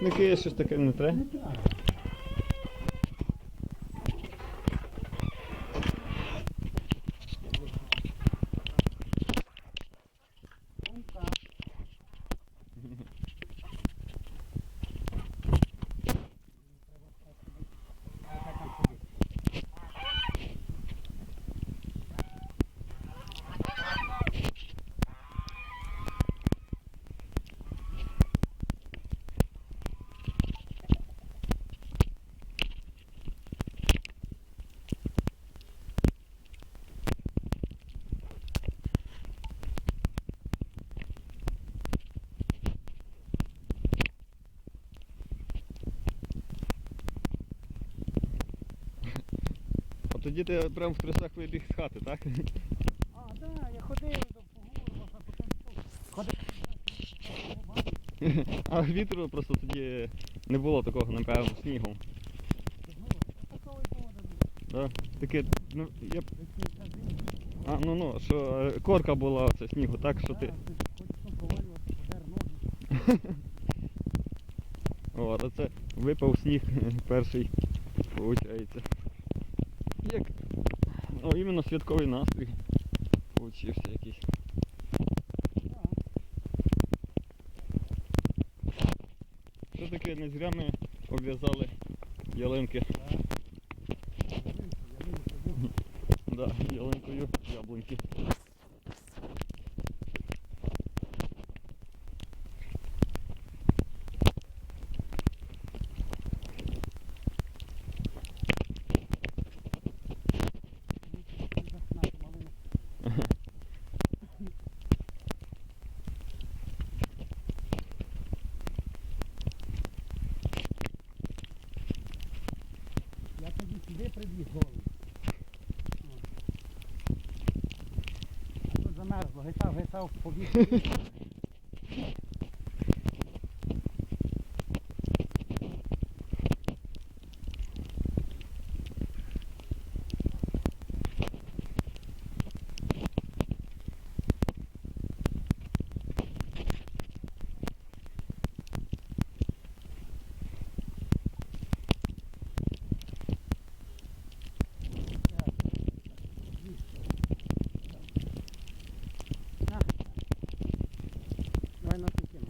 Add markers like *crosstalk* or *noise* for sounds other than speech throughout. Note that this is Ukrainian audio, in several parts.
рушники, щось таке не треба. А тоді ти прямо в трусах вибіг з хати, так? А, так, я ходив до погору, а потім ходив. А вітру просто тоді не було такого, напевно, було Да? Таке, ну, я... А, ну ну, що е, корка була це снігу, так що ти. А це випав сніг *laughs* перший, виходить. Як. О, іменно святковий настрій. Получився якийсь. Все таке не зря ми обв'язали ялинки. Да, ялинкою яблуньки. Я тоді сюди прибіг голий. Тут замерзло, гайсав, гайсав, побіг. Давай на ту кину.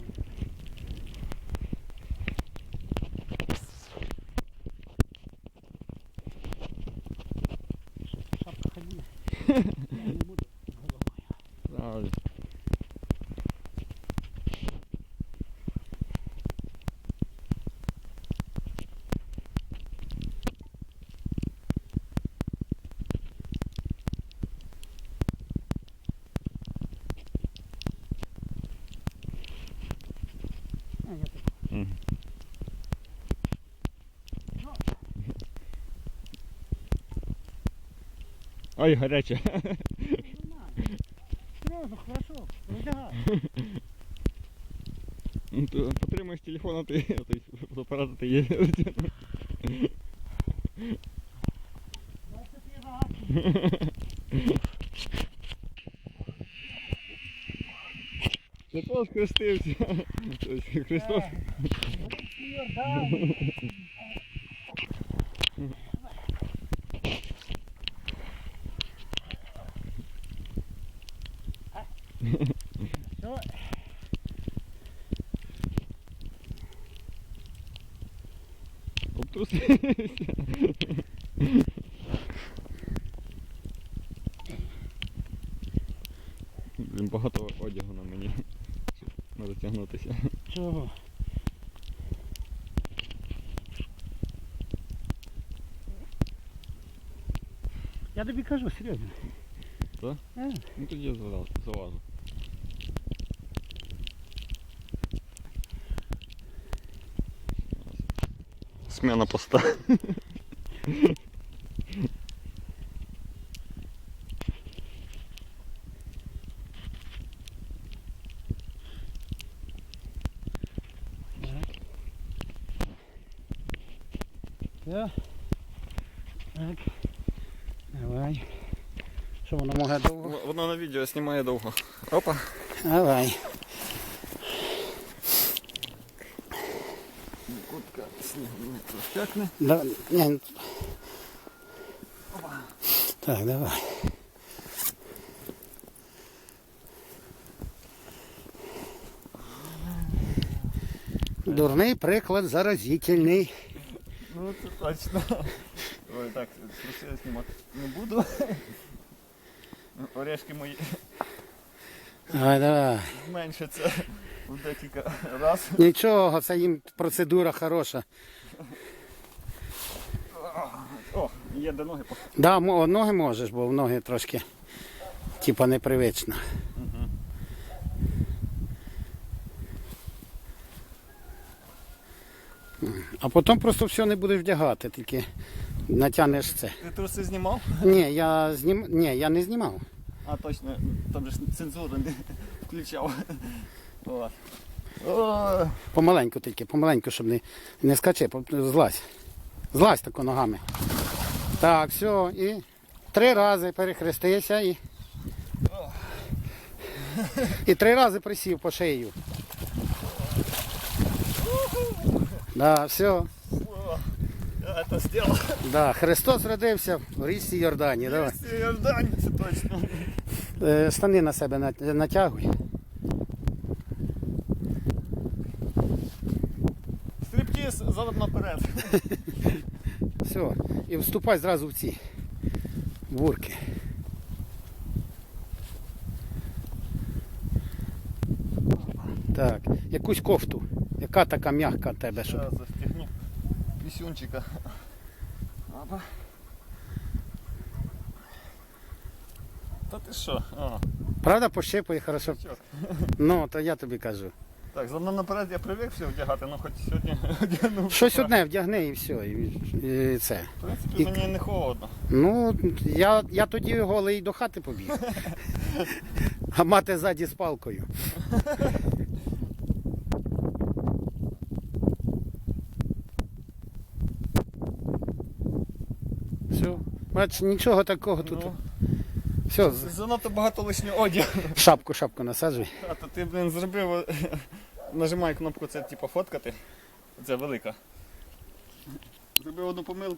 Шапка хай буде. Я не буду головою. Правильно. Мгм. Ой, гаряче. Серйозно, хорошо. Роздягай. Ну, то Потримаєш телефон, а ти фотоапарат ти є. 23 рази. Христос хрестився. *laughs* Христос. Обтрусився. Блін, багато одягу на мені. Щоб Не затягнутися. Чого? Я тобі кажу, серйозно. Так? Е, Ну тоді я заважу. Смена поста. *laughs* Все. Так. Давай. Що воно може довго? Воно на відео знімає довго. Опа. Давай. кутка снігу не. Да, ні, ну, Так, давай. Дурний приклад заразительний. Ну це точно. Ой, так, труси знімати не буду. Орешки мої Давай, давай. зменшаться в декілька разів. Нічого, це їм процедура хороша. О, є де ноги. Да, мо- ноги можеш, бо в ноги трошки типа непривично. А потім просто все не будеш вдягати, тільки натягнеш це. Ти труси знімав? Ні, я знім... Ні, я не знімав. А точно, там же ж цензуру не *laughs* включав. О. О, Помаленьку тільки, помаленьку, щоб не, не скачи, злазь. Злазь тако ногами. Так, все, і три рази перехрестися і. І три рази присів по шию. Да, все. я це зробив. Да, Христос родився в річці Йордані. Давай. Це Йордань, це точно. Е, Штани на себе натягуй. Стрибки задом наперед. *laughs* Все. І вступай зразу в ці бурки. Так, якусь кофту. Яка така м'яка в тебе, щоб. Зараз застігну пісюнчика. Опа. Та ти що? О, Правда, пощипує хорошо. чорт. Ну, то я тобі кажу. Так, задом наперед я привик все вдягати, ну хоч сьогодні *laughs* одягнув. Щось одне вдягни і все. І, і це. В принципі, мені не холодно. Ну, я, я тоді голий до хати побіг. *laughs* А мати ззаді з палкою. *laughs* Все. Бач, нічого такого тут. Ну, Все, занадто багато лишнього одягу. шапку, шапку насаджуй. А то ти, блин, зробив. *laughs* Нажимай кнопку, це типу фоткати. Це велика. Зробив одну помилку.